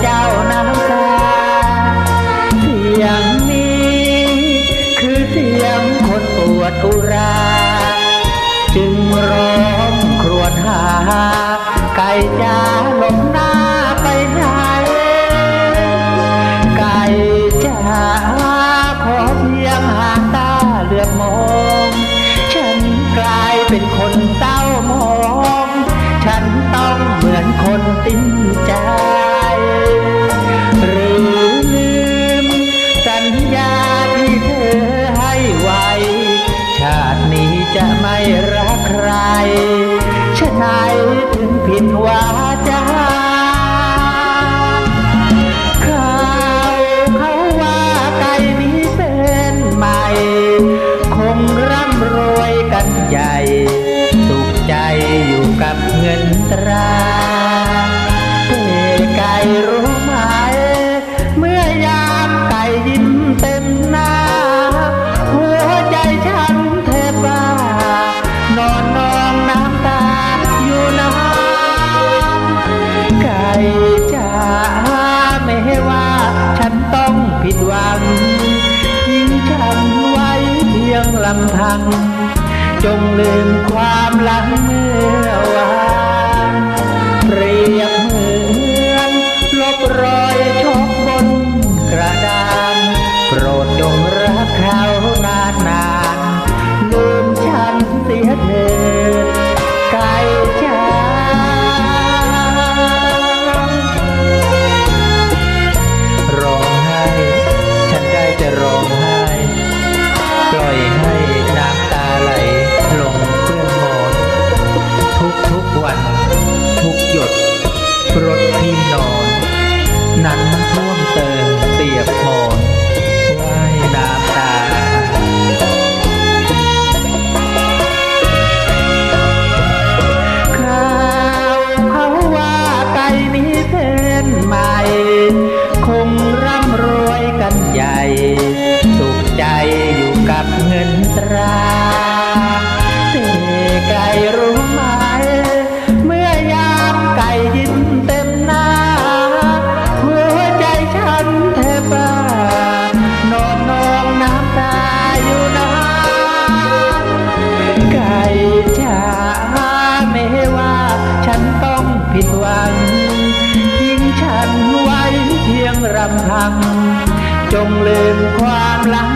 เจ้าน้ำตา เสียงนี้คือเสียงคนปวดอุรา จึงร้องครวญหา ไก่จ้าหลบหน้าไปไหน ไก่จ้าขอเพียงหางตาเหลือบมอง ฉันกลายเป็นคนเศร้า จะไม่รักใครฉะไหนถึงผิดวาจาเขาเขาว่าไก่นี้เป็นใหม่ คงร่ำรวยกันใหญ่ สุขใจอยู่กับเงินตรา ลำพัง จงลืมความ วัน ทุกหยดรถที่นอน นั้นท่วมเติมเสียบหมอน รำพัง จงลืมความหลัง